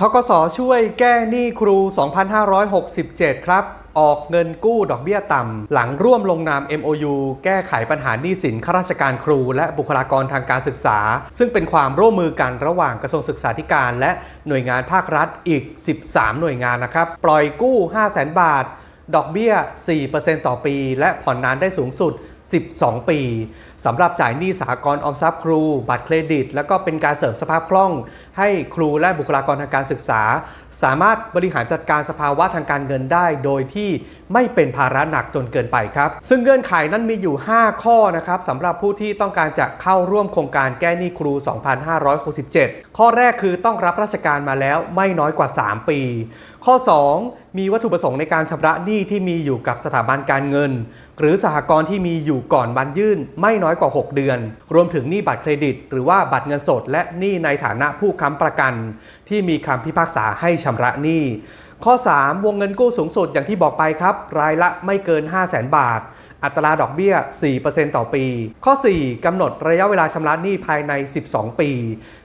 ทกสช่วยแก้หนี้ครู 2,567 ครับ ออกเงินกู้ดอกเบี้ยต่ำ หลังร่วมลงนาม MOU แก้ไขปัญหาหนี้สินข้าราชการครู และบุคลากรทางการศึกษา ซึ่งเป็นความร่วมมือกันระหว่างกระทรวงศึกษาธิการ และหน่วยงานภาครัฐอีก 13 หน่วยงานนะครับ ปล่อยกู้ 500,000 บาท ดอกเบี้ย 4%ต่อปี และผ่อนนานได้สูงสุด 12 ปีสำหรับจ่ายหนี้สหกรณ์ออมทรัพย์ครู บัตรเครดิต แล้วก็เป็นการเสริมสภาพคล่อง ให้ครูและบุคลากรทางการศึกษา สามารถบริหารจัดการสภาวะทางการเงินได้ โดยที่ไม่เป็นภาระหนักจนเกินไปครับ ซึ่งเงื่อนไขนั้นมีอยู่ 5 ข้อนะครับสำหรับผู้ที่ต้องการจะเข้าร่วมโครงการแก้หนี้ครู 2,567 ข้อแรกคือต้องรับราชการมาแล้วไม่น้อยกว่า 3 ปี ข้อ 2 มีวัตถุประสงค์ในการชำระหนี้ที่มีอยู่กับสถาบันการเงิน หรือสหกรณ์ที่มีอยู่ก่อนวันยื่นไม่น้อยกว่า 6 เดือน รวมถึงหนี้บัตรเครดิต หรือว่าบัตรเงินสด และหนี้ในฐานะผู้ค้ำประกัน ที่มีคำพิพากษาให้ชำระหนี้ ข้อ 3 วงเงินกู้สูงสุดอย่างที่บอกไปครับ รายละไม่เกิน 5 0 0 0 0 0 บาท อัตราดอกเบี้ย 4%ต่อปี ข้อ 4กำหนดระยะเวลาชำระหนี้ภายใน 12 ปี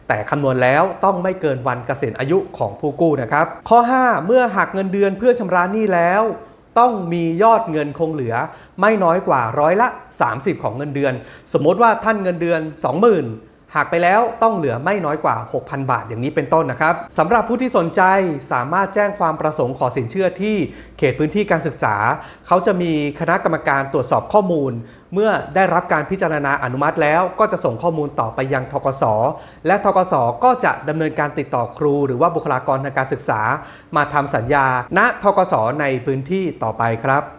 แต่คำนวณแล้วต้องไม่เกินวันเกษียณอายุของผู้กู้นะครับ ข้อ 5 เมื่อหักเงินเดือนเพื่อชำระหนี้แล้วต้องมียอดเงินคงเหลือไม่น้อยกว่าร้อยละ 30 ของเงินเดือน สมมติว่าท่านเงินเดือน 20,000 หากไปแล้วต้องเหลือไม่น้อยกว่า 6,000 บาทอย่างนี้เป็นต้นนะครับสำหรับผู้ที่สนใจสามารถแจ้งความประสงค์ขอสินเชื่อที่เขตพื้นที่การศึกษา เขาจะมีคณะกรรมการตรวจสอบข้อมูล เมื่อได้รับการพิจารณาอนุมัติแล้ว ก็จะส่งข้อมูลต่อไปยังทกสและทกสก็จะดำเนินการติดต่อครู หรือว่าบุคลากรทางการศึกษา มาทำสัญญา ณทกสในพื้นที่ต่อไปครับ